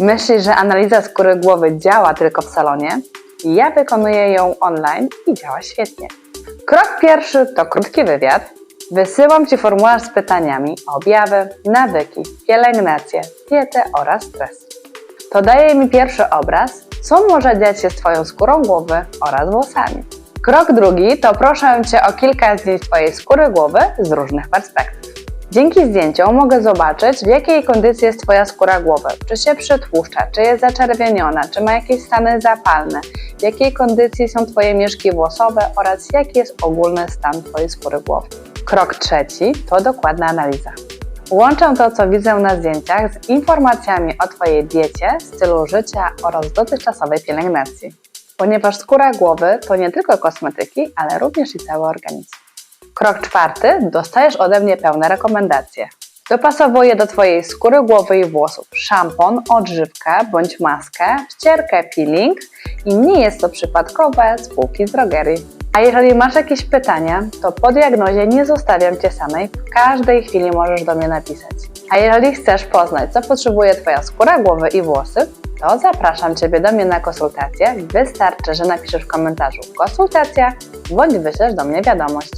Myślisz, że analiza skóry głowy działa tylko w salonie? Ja wykonuję ją online i działa świetnie. Krok pierwszy to krótki wywiad. Wysyłam Ci formularz z pytaniami o objawy, nawyki, pielęgnację, dietę oraz stres. To daje mi pierwszy obraz, co może dziać się z Twoją skórą głowy oraz włosami. Krok drugi to proszę Cię o kilka zdjęć Twojej skóry głowy z różnych perspektyw. Dzięki zdjęciom mogę zobaczyć, w jakiej kondycji jest Twoja skóra głowy. Czy się przytłuszcza, czy jest zaczerwieniona, czy ma jakieś stany zapalne, w jakiej kondycji są Twoje mieszki włosowe oraz jaki jest ogólny stan Twojej skóry głowy. Krok trzeci to dokładna analiza. Łączę to, co widzę na zdjęciach z informacjami o Twojej diecie, stylu życia oraz dotychczasowej pielęgnacji. Ponieważ skóra głowy to nie tylko kosmetyki, ale również i cały organizm. Krok czwarty. Dostajesz ode mnie pełne rekomendacje. Dopasowuję do Twojej skóry głowy i włosów szampon, odżywkę bądź maskę, ścierkę, peeling i nie jest to przypadkowe z półki z drogerii. A jeżeli masz jakieś pytania, to po diagnozie nie zostawiam Cię samej, w każdej chwili możesz do mnie napisać. A jeżeli chcesz poznać, co potrzebuje Twoja skóra głowy i włosy, to zapraszam Ciebie do mnie na konsultację. Wystarczy, że napiszesz w komentarzu konsultacja bądź wyślesz do mnie wiadomość.